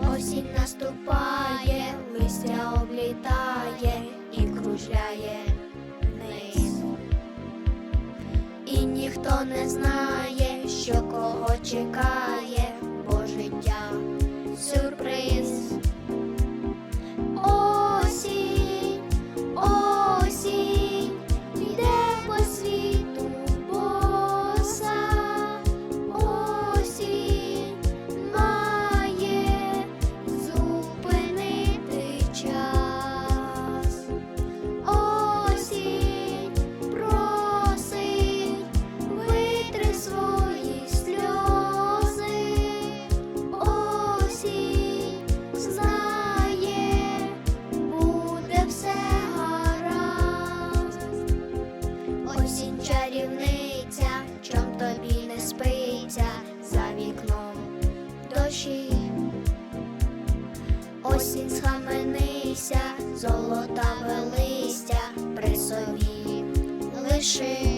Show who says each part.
Speaker 1: Осінь наступає, листя облітає і кружляє вниз. І ніхто не знає, що кого чекає, Осінь схаменися, золотаве листя при собі лиши.